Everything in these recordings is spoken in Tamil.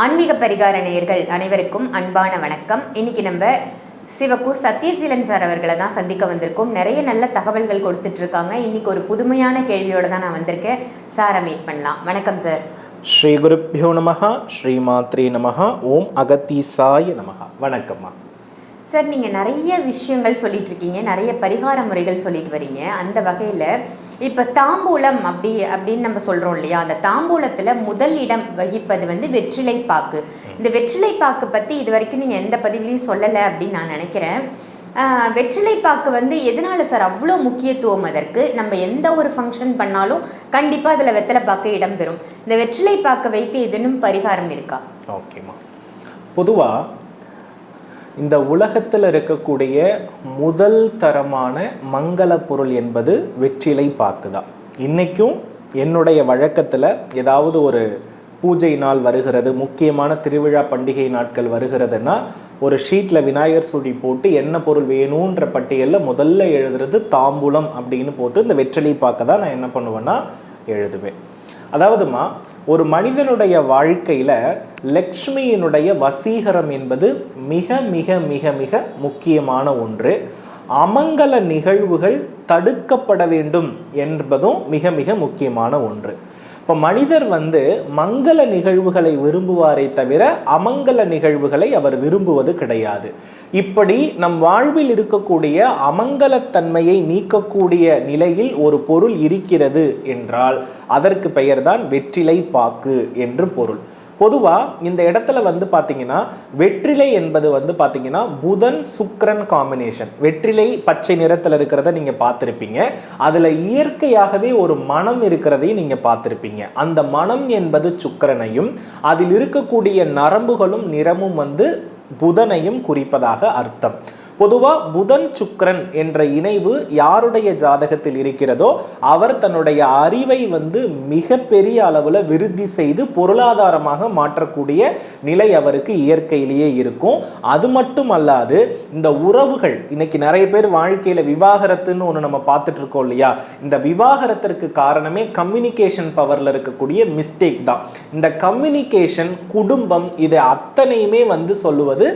ஆன்மீக பரிகார நேயர்கள் அனைவருக்கும் அன்பான வணக்கம். இன்னைக்கு நம்ம சிவக்கு சத்யசீலன் சார் அவர்களை தான் சந்திக்க வந்திருக்கோம். நிறைய நல்ல தகவல்கள் கொடுத்துட்டு இருக்காங்க. இன்னைக்கு ஒரு புதுமையான கேள்வியோட தான் நான் வந்திருக்கேன். சாரை மீட் பண்ணலாம். வணக்கம் சார். ஸ்ரீ குருப்பியோ ஸ்ரீ மாத்ரி நமகா ஓம் அகத்தீசாய நமகா வணக்கம்மா. சார் நீங்கள் நிறைய விஷயங்கள் சொல்லிட்டு இருக்கீங்க நிறைய பரிகார முறைகள் சொல்லிட்டு வரீங்க. அந்த வகையில் இப்போ தாம்பூலம் அப்படி அப்படின்னு நம்ம சொல்கிறோம் இல்லையா? அந்த தாம்பூலத்தில் முதல் இடம் வகிப்பது வந்து வெற்றிலை பாக்கு. இந்த வெற்றிலை பாக்கு பற்றி இது வரைக்கும் நீங்கள் எந்த பதிவுலையும் சொல்லலை அப்படின்னு நான் நினைக்கிறேன். வெற்றிலை பாக்கு வந்து எதனால் சார் அவ்வளோ முக்கியத்துவம் அதற்கு? நம்ம எந்த ஒரு ஃபங்க்ஷன் பண்ணாலும் கண்டிப்பாக அதில் வெத்தலை பாக்கு இடம்பெறும். இந்த வெற்றிலை பாக்கை வைத்து எதுனும் பரிகாரம் இருக்கா? ஓகேம்மா. பொதுவாக இந்த உலகத்தில் இருக்கக்கூடிய முதல் தரமான மங்கள பொருள் என்பது வெற்றிலை பாக்கு தான் இன்றைக்கும் என்னுடைய வழக்கத்தில் ஏதாவது ஒரு பூஜை நாள் வருகிறது முக்கியமான திருவிழா பண்டிகை நாட்கள் வருகிறதுன்னா ஒரு ஷீட்டில் விநாயகர் சுழி போட்டு என்ன பொருள் வேணுன்ற பட்டியலில் முதல்ல எழுதுறது தாம்பூலம் அப்படின்னு போட்டு இந்த வெற்றிலை பார்க்க தான் நான் என்ன பண்ணுவேன்னா எழுதுவேன். அதாவதுமா ஒரு மனிதனுடைய வாழ்க்கையில் லக்ஷ்மியினுடைய வசீகரம் என்பது மிக மிக மிக மிக முக்கியமான ஒன்று. அமங்கல நிகழ்வுகள் தடுக்கப்பட வேண்டும் என்பதும் மிக மிக முக்கியமான ஒன்று. இப்போ மனிதர் வந்து மங்கள நிகழ்வுகளை விரும்புவாரே தவிர அமங்கல நிகழ்வுகளை அவர் விரும்புவது கிடையாது. இப்படி நம் வாழ்வில் இருக்கக்கூடிய அமங்கலத்தன்மையை நீக்கக்கூடிய நிலையில் ஒரு பொருள் இருக்கிறது என்றால் அதற்கு பெயர்தான் வெற்றிலை பாக்கு என்று பொருள். பொதுவாக இந்த இடத்துல வந்து பார்த்தீங்கன்னா வெற்றிலை என்பது வந்து பார்த்தீங்கன்னா புதன் சுக்கரன் காம்பினேஷன் வெற்றிலை பச்சை நிறத்தில் இருக்கிறத நீங்கள் பார்த்துருப்பீங்க. அதில் இயற்கையாகவே ஒரு மனம் இருக்கிறதையும் நீங்கள் பார்த்துருப்பீங்க. அந்த மனம் என்பது சுக்கரனையும் அதில் இருக்கக்கூடிய நரம்புகளும் நிறமும் வந்து புதனையும் குறிப்பதாக அர்த்தம். பொதுவாக புதன் சுக்கரன் என்ற இணைவு யாருடைய ஜாதகத்தில் இருக்கிறதோ அவர் தன்னுடைய அறிவை வந்து மிகப்பெரிய அளவில் விருத்தி செய்து பொருளாதாரமாக மாற்றக்கூடிய நிலை அவருக்கு இயற்கையிலேயே இருக்கும். அது மட்டும் அல்லாது இந்த உறவுகள் இன்னைக்கு நிறைய பேர் வாழ்க்கையில் விவாகரத்துன்னு ஒன்று நம்ம பார்த்துட்டு இருக்கோம் இல்லையா? இந்த விவாகரத்திற்கு காரணமே கம்யூனிகேஷன் பவரில் இருக்கக்கூடிய மிஸ்டேக் தான். இந்த கம்யூனிகேஷன் குடும்பம் இது அத்தனையுமே வந்து சொல்லுவது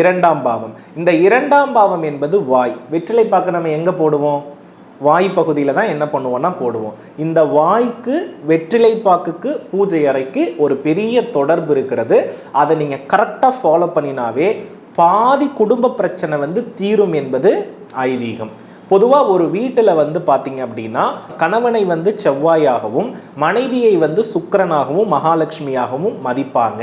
இரண்டாம் பாவம். இந்த இரண்டாம் பாவம் என்பது வாய். வெற்றிலை பார்க்க நம்ம எங்கே போடுவோம்? வாய் பகுதியில் தான் என்ன பண்ணுவோம்னா போடுவோம். இந்த வாய்க்கு வெற்றிலை பாக்குக்கு பூஜை அறைக்கு ஒரு பெரிய தொடர்பு இருக்கிறது. அதை நீங்கள் கரெக்டாக ஃபாலோ பண்ணினாவே பாதி குடும்ப பிரச்சனை வந்து தீரும் என்பது ஐதீகம். பொதுவாக ஒரு வீட்டில் வந்து பார்த்தீங்க அப்படின்னா கணவனை வந்து செவ்வாயாகவும் மனைவியை வந்து சுக்கிரனாகவும் மகாலட்சுமியாகவும் மதிப்பாங்க.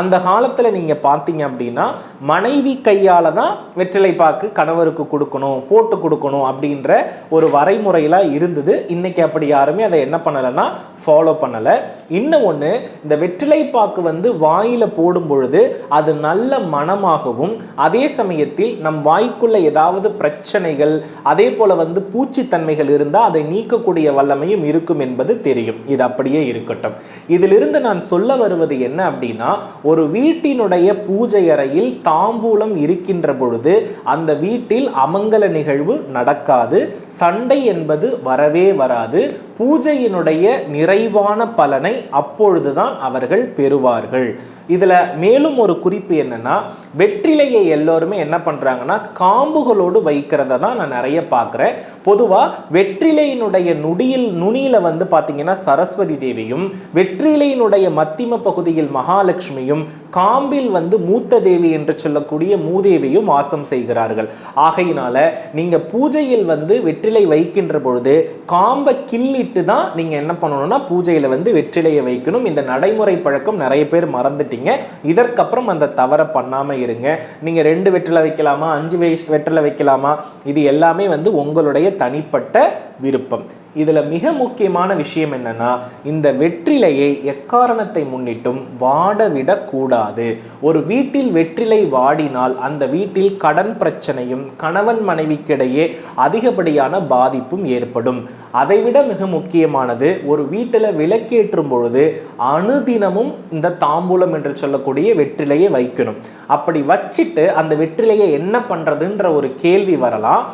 அந்த காலத்தில் நீங்கள் பார்த்தீங்க அப்படின்னா மனைவி கையால் தான் வெற்றிலை பாக்கு கணவருக்கு கொடுக்கணும் போட்டு கொடுக்கணும் அப்படின்ற ஒரு வரைமுறையெல்லாம் இருந்தது. இன்றைக்கி அப்படி யாருமே அதை என்ன பண்ணலைன்னா ஃபாலோ பண்ணலை. இன்னும் ஒன்று இந்த வெற்றிலை பாக்கு வந்து வாயில் போடும் பொழுது அது நல்ல மனமாகவும் அதே சமயத்தில் நம் வாய்க்குள்ள ஏதாவது பிரச்சனைகள் அதே போல் வந்து பூச்சித்தன்மைகள் இருந்தால் அதை நீக்கக்கூடிய வல்லமையும் இருக்கும் என்பது தெரியும். இது அப்படியே இருக்கட்டும். இதிலிருந்து நான் சொல்ல வருவது என்ன அப்படின்னா ஒரு வீட்டினுடைய பூஜை அறையில் தாம்பூலம் இருக்கின்ற பொழுது அந்த வீட்டில் அமங்கல நிகழ்வு நடக்காது. சண்டை என்பது வரவே வராது. பூஜையினுடைய நிறைவான பலனை அப்பொழுதுதான் அவர்கள் பெறுவார்கள். இதில் மேலும் ஒரு குறிப்பு என்னென்னா வெற்றிலையை எல்லோருமே என்ன பண்ணுறாங்கன்னா காம்புகளோடு வைக்கிறத தான் நான் நிறைய பார்க்குறேன். பொதுவாக வெற்றிலையினுடைய நுடியில் நுனியில் வந்து பார்த்திங்கன்னா சரஸ்வதி தேவியும் வெற்றிலையினுடைய மத்திம பகுதியில் மகாலட்சுமியும் காம்பில் வந்து மூத்த தேவி என்று சொல்லக்கூடிய மூதேவியும் வாசம் செய்கிறார்கள். ஆகையினால நீங்க பூஜையில் வந்து வெற்றிலை வைக்கின்ற பொழுது காம்பை கிள்ளிட்டு தான் நீங்க என்ன பண்ணணும்னா பூஜையில வந்து வெற்றிலையை வைக்கணும். இந்த நடைமுறை பழக்கம் நிறைய பேர் மறந்துட்டீங்க. இதற்கப்புறம் அந்த தவறை பண்ணாம இருங்க. நீங்க ரெண்டு வெற்றிலை வைக்கலாமா? அஞ்சு வயசு வெற்றிலை வைக்கலாமா? இது எல்லாமே வந்து உங்களுடைய தனிப்பட்ட விருப்பம். இதில் மிக முக்கியமான விஷயம் என்னன்னா இந்த வெற்றிலையை எக்காரணத்தை முன்னிட்டும் வாடவிடக்கூடாது ஒரு வீட்டில் வெற்றிலை வாடினால் அந்த வீட்டில் கடன் பிரச்சனையும் கணவன் மனைவிக்கிடையே அதிகப்படியான பாதிப்பும் ஏற்படும். அதைவிட மிக முக்கியமானது ஒரு வீட்டில் விளக்கேற்றும் பொழுது அனுதினமும் இந்த தாம்பூலம் என்று சொல்லக்கூடிய வெற்றிலையை வைக்கணும். அப்படி வச்சுட்டு அந்த வெற்றிலையை என்ன பண்ணுறதுன்ற ஒரு கேள்வி வரலாம்.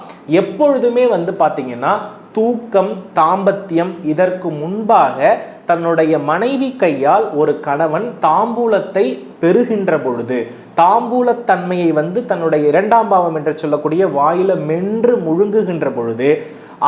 எப்பொழுதுமே வந்து பார்த்திங்கன்னா தூக்கம் தாம்பத்தியம் இதற்கு முன்பாக தன்னுடைய மனைவி கையால் ஒரு கணவன் தாம்பூலத்தை பெறுகின்ற பொழுது தாம்பூலத்தன்மையை வந்து தன்னுடைய இரண்டாம் பாவம் என்று சொல்லக்கூடிய வாயில மென்று முழுங்குகின்ற பொழுது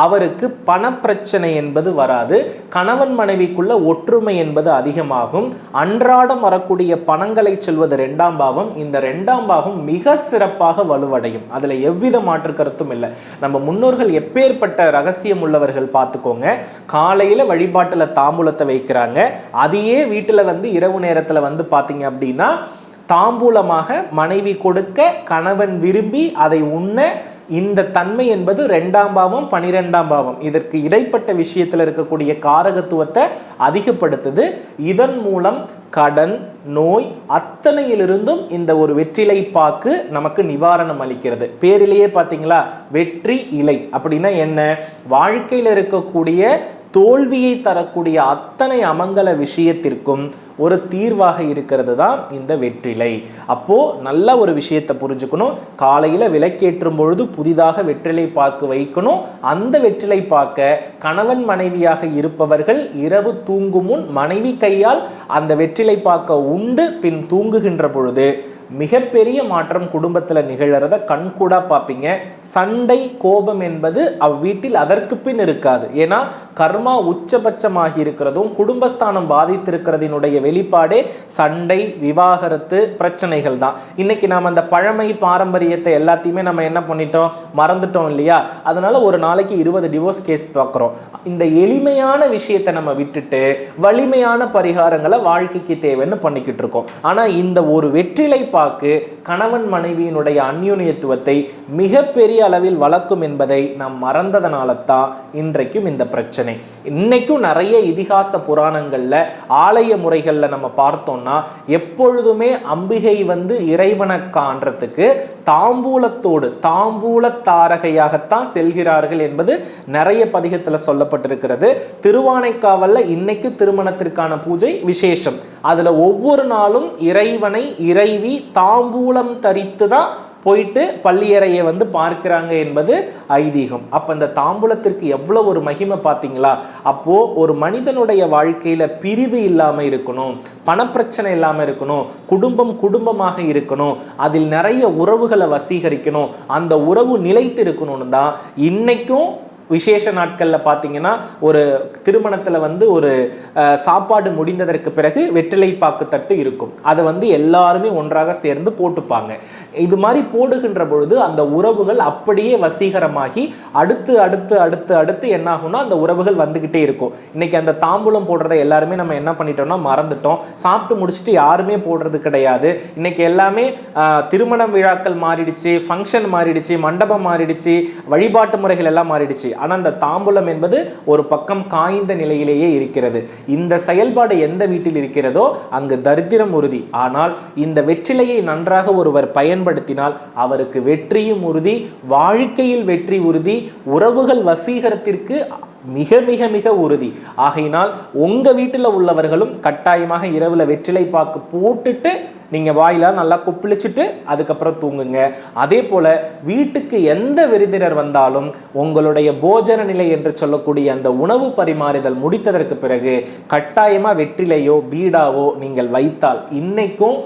அவருக்கு பணப்பிரச்சனை என்பது வராது கணவன் மனைவிக்குள்ள ஒற்றுமை என்பது அதிகமாகும். அன்றாடம் வரக்கூடிய பணங்களை சொல்வது ரெண்டாம் பாவம். இந்த ரெண்டாம் பாவம் மிக சிறப்பாக வலுவடையும். அதில் எவ்வித மாற்று கருத்தும் இல்லை. நம்ம முன்னோர்கள் எப்பேற்பட்ட ரகசியம் உள்ளவர்கள் பார்த்துக்கோங்க. காலையில் வழிபாட்டில் தாம்பூலத்தை வைக்கிறாங்க. அதையே வீட்டில் வந்து இரவு நேரத்தில் வந்து பார்த்தீங்க அப்படின்னா தாம்பூலமாக மனைவி கொடுக்க கணவன் விரும்பி அதை உண்ண இந்த தன்மை என்பது ரெண்டாம் பாவம் பனிரெண்டாம் பாவம். இதற்கு இடைப்பட்ட விஷயத்தில் இருக்கக்கூடிய காரகத்துவத்தை அதிகப்படுத்துது. இதன் மூலம் கடன் நோய் அத்தனையிலிருந்தும் இந்த ஒரு வெற்றிலை பாக்கு நமக்கு நிவாரணம் அளிக்கிறது. பேரிலேயே பார்த்தீங்களா? வெற்றி இலை அப்படின்னா என்ன? வாழ்க்கையில் இருக்கக்கூடிய தோல்வியை தரக்கூடிய அத்தனை அமங்கல விஷயத்திற்கும் ஒரு தீர்வாக இருக்கிறது தான் இந்த வெற்றிலை. அப்போ நல்ல ஒரு விஷயத்தை புரிஞ்சுக்கணும். காலையில விளக்கேற்றும் பொழுது புதிதாக வெற்றிலை பாக்கு வைக்கணும். அந்த வெற்றிலை பார்க்க கணவன் மனைவியாக இருப்பவர்கள் இரவு தூங்கும் முன் மனைவி கையால் அந்த வெற்றிலை பாக்க உண்டு பின் தூங்குகின்ற பொழுது மிகப்பெரிய மாற்றம் குடும்பத்தில் நிகழறத கண்கூடா பார்ப்பீங்க. சண்டை கோபம் என்பது அவ்வீட்டில் அதற்கு பின் இருக்காது. ஏன்னா கர்மா உச்சபட்சமாகி இருக்கிறதும் குடும்பஸ்தானம் பாதித்திருக்கிறதினுடைய வெளிப்பாடே சண்டை விவாகரத்து பிரச்சனைகள் தான். இன்னைக்கு நாம் அந்த பழமை பாரம்பரியத்தை எல்லாத்தையுமே நம்ம என்ன பண்ணிட்டோம்? மறந்துட்டோம் இல்லையா? அதனால ஒரு நாளைக்கு இருபது டிவோர்ஸ் கேஸ் பார்க்குறோம். இந்த எளிமையான விஷயத்தை நம்ம விட்டுட்டு வலிமையான பரிகாரங்களை வாழ்க்கைக்கு தேவைன்னு பண்ணிக்கிட்டு இருக்கோம். ஆனால் இந்த ஒரு வெற்றிலை பாக்கு கணவன் மனைவியினுடைய அந்யுனியத்துவத்தை மிகப்பெரிய அளவில் வளர்க்கும் என்பதை நாம் மறந்ததனால தான் இன்றைக்கும் இந்த பிரச்சனை. இன்னைக்கும் நிறைய இதிகாச புராணங்களில் ஆலய முறைகளில் நம்ம பார்த்தோம்னா எப்பொழுதுமே அம்பிகை வந்து இறைவனை காண்றதுக்கு தாம்பூலத்தோடு தாம்பூல தாரகையாகத்தான் செல்கிறார்கள் என்பது நிறைய பதிகத்தில் சொல்லப்பட்டிருக்கிறது. திருவானைக்காவலில் இன்னைக்கு திருமணத்திற்கான பூஜை விசேஷம். அதில் ஒவ்வொரு நாளும் இறைவனை இறைவி தாம்பூலம் தரித்து தான் போயிட்டு பள்ளியறையை வந்து பார்க்கிறாங்க என்பது ஐதீகம். அப்போ இந்த தாம்பூலத்திற்கு எவ்வளோ ஒரு மகிமை பார்த்தீங்களா? அப்போது ஒரு மனிதனுடைய வாழ்க்கையில் பிரிவு இல்லாமல் இருக்கணும் பணப்பிரச்சனை இல்லாமல் இருக்கணும் குடும்பம் குடும்பமாக இருக்கணும் அதில் நிறைய உறவுகளை வசீகரிக்கணும் அந்த உறவு நிலைத்து இருக்கணும்னு தான் இன்னைக்கும் விசேஷ நாட்களில் பார்த்தீங்கன்னா ஒரு திருமணத்தில் வந்து ஒரு சாப்பாடு முடிந்ததற்கு பிறகு வெற்றிலை பாக்கு தட்டு இருக்கும். அதை வந்து எல்லாருமே ஒன்றாக சேர்ந்து போட்டுப்பாங்க. இது மாதிரி போடுகின்ற பொழுது அந்த உறவுகள் அப்படியே வசீகரமாகி அடுத்து அடுத்து அடுத்து அடுத்து என்ன ஆகும்னா அந்த உறவுகள் வந்துக்கிட்டே இருக்கும். இன்றைக்கி அந்த தாம்பூலம் போடுறதை எல்லாருமே நம்ம என்ன பண்ணிட்டோம்னா மறந்துட்டோம். சாப்பிட்டு முடிச்சுட்டு யாருமே போடுறது கிடையாது. இன்னைக்கு எல்லாமே திருமண விழாக்கள் மாறிடுச்சு ஃபங்க்ஷன் மாறிடுச்சு மண்டபம் மாறிடுச்சு வழிபாட்டு முறைகள் எல்லாம் மாறிடுச்சு. ஆனால் அந்த தாம்பூலம் என்பது ஒரு பக்கம் காய்ந்த நிலையிலேயே இருக்கிறது. இந்த செயல்பாடு எந்த வீட்டில் இருக்கிறதோ அங்கு தரித்திரம் உறுதி. ஆனால் இந்த வெற்றிலையை நன்றாக ஒருவர் பயன்படுத்தினால் அவருக்கு வெற்றியும் உறுதி வாழ்க்கையில் வெற்றி உறுதி உறவுகள் வசீகரத்திற்கு மிக மிக மிக உறுதி. ஆகையினால் உங்க வீட்டில் உள்ளவர்களும் கட்டாயமாக இரவுல வெற்றிலை பாக்கு போட்டுட்டு நீங்கள் வாயிலாக நல்லா குப்பிளிச்சுட்டு அதுக்கப்புறம் தூங்குங்க. அதே போல் வீட்டுக்கு எந்த விருந்தினர் வந்தாலும் உங்களுடைய போஜன நிலை என்று சொல்லக்கூடிய அந்த உணவு பரிமாறுதல் முடித்ததற்கு பிறகு கட்டாயமாக வெற்றிலையோ பீடாவோ நீங்கள் வைத்தால் இன்னைக்கும்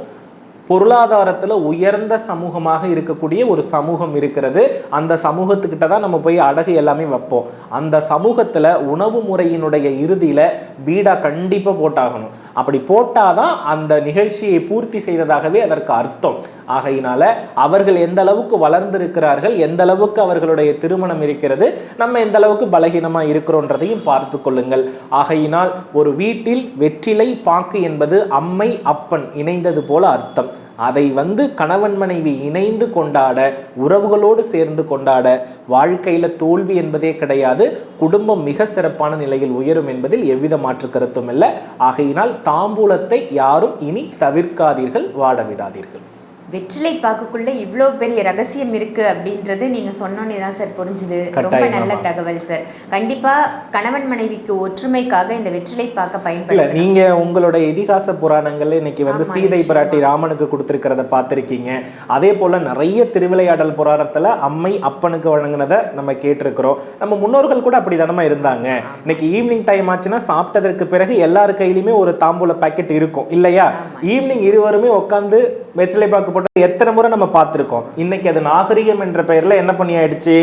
பொருளாதாரத்தில் உயர்ந்த சமூகமாக இருக்கக்கூடிய ஒரு சமூகம் இருக்கிறது. அந்த சமூகத்துக்கிட்ட தான் நம்ம போய் அடகு எல்லாமே வைப்போம். அந்த சமூகத்தில் உணவு முறையினுடைய இறுதியில் பீடா கண்டிப்பாக போட்டாகணும். அப்படி போட்டால் தான் அந்த நிகழ்ச்சியை பூர்த்தி செய்ததாகவே அதற்கு அர்த்தம். ஆகையினால அவர்கள் எந்த அளவுக்கு வளர்ந்திருக்கிறார்கள் எந்த அளவுக்கு அவர்களுடைய திருமணம் இருக்கிறது நம்ம எந்த அளவுக்கு பலகீனமாக இருக்கிறோன்றதையும் பார்த்து கொள்ளுங்கள். ஆகையினால் ஒரு வீட்டில் வெற்றிலை பாக்கு என்பது அம்மை அப்பன் இணைந்தது போல அர்த்தம். அதை வந்து கணவன் மனைவி இணைந்து கொண்டாட உறவுகளோடு சேர்ந்து கொண்டாட வாழ்க்கையில் தோல்வி என்பதே கிடையாது. குடும்பம் மிக சிறப்பான நிலையில் உயரும் என்பதில் எவ்வித மாற்று கருத்தும் இல்லை. ஆகையினால் தாம்பூலத்தை யாரும் இனி தவிர்க்காதீர்கள் வாட விடாதீர்கள் வெற்றிலை பாக்குக்குள்ள இவ்வளோ பெரிய ரகசியம் இருக்கு அப்படின்றது நீங்க சொன்னோன்னே தான் சார் புரிஞ்சுது. ரொம்ப. நல்ல தகவல் சார். கண்டிப்பா கணவன் மனைவிக்கு ஒற்றுமைக்காக இந்த வெற்றிலை பாக்க இல்ல பயன்படுத்தலாம். நீங்க உங்களோட இதிகாச புராணங்கள்ல இன்னைக்கு வந்து சீதை. பிராட்டி ராமனுக்கு கொடுத்திருக்கிறத பார்த்திருக்கீங்க. அதே போல நிறைய திருவிளையாடல் புராணத்துல அம்மை அப்பனுக்கு வழங்கினதை நம்ம கேட்டிருக்கிறோம். நம்ம முன்னோர்கள் கூட அப்படிதானமா இருந்தாங்க. இன்னைக்கு ஈவினிங் டைம் ஆச்சுன்னா சாப்பிட்டதற்கு பிறகு எல்லார் கையிலுமே ஒரு தாம்பூல பாக்கெட் இருக்கும் இல்லையா? ஈவினிங் இருவருமே உட்காந்து வெற்றிலை பாக்கு போட்டு எத்தனை முறை நம்ம பார்த்திருக்கோம். இன்னைக்கு அது நாகரிகம் என்ற பெயர்ல என்ன பண்ணி ஆயிடுச்சு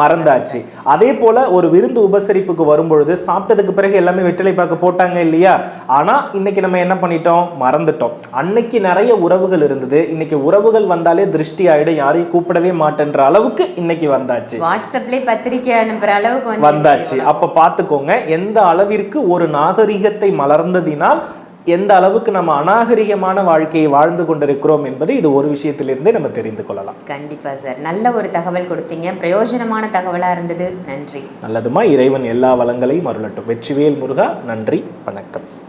மறந்தாச்சு. அதே போல ஒரு விருந்து உபசரிப்புக்கு வரும்பொழுது சாப்பிட்டதுக்கு பிறகு எல்லாமே வெற்றிலை பாக்கு போட்டாங்க இல்லையா? ஆனா இன்னைக்கு நம்ம என்ன பண்ணிட்டோம்? மறந்துட்டோம். அன்னைக்கு நிறைய உறவுகள் இருந்தது. இன்னைக்கு உறவுகள் வந்தாலே திருஷ்டி ஆயிடும். யாரையும் கூப்பிடவே மாட்டேன்ற அளவுக்கு இன்னைக்கு வந்தாச்சு. வாட்ஸ்அப்லேயே பத்திரிக்கை அனுப்புற அளவுக்கு வந்தாச்சு. அப்ப பாத்துக்கோங்க எந்த அளவிற்கு ஒரு நாகரிகத்தை மலர்ந்ததினால் எந்த அளவுக்கு நம்ம அநாகரிகமான வாழ்க்கையை வாழ்ந்து கொண்டிருக்கிறோம் என்பது இது ஒரு விஷயத்திலிருந்தே நம்ம தெரிந்து கொள்ளலாம். கண்டிப்பா சார் நல்ல ஒரு தகவல் கொடுத்தீங்க. பிரயோஜனமான தகவலா இருந்தது. நன்றி. நல்லதுமா? இறைவன் எல்லா வளங்களையும் அருளட்டும். வெற்றிவேல் முருகா நன்றி வணக்கம்.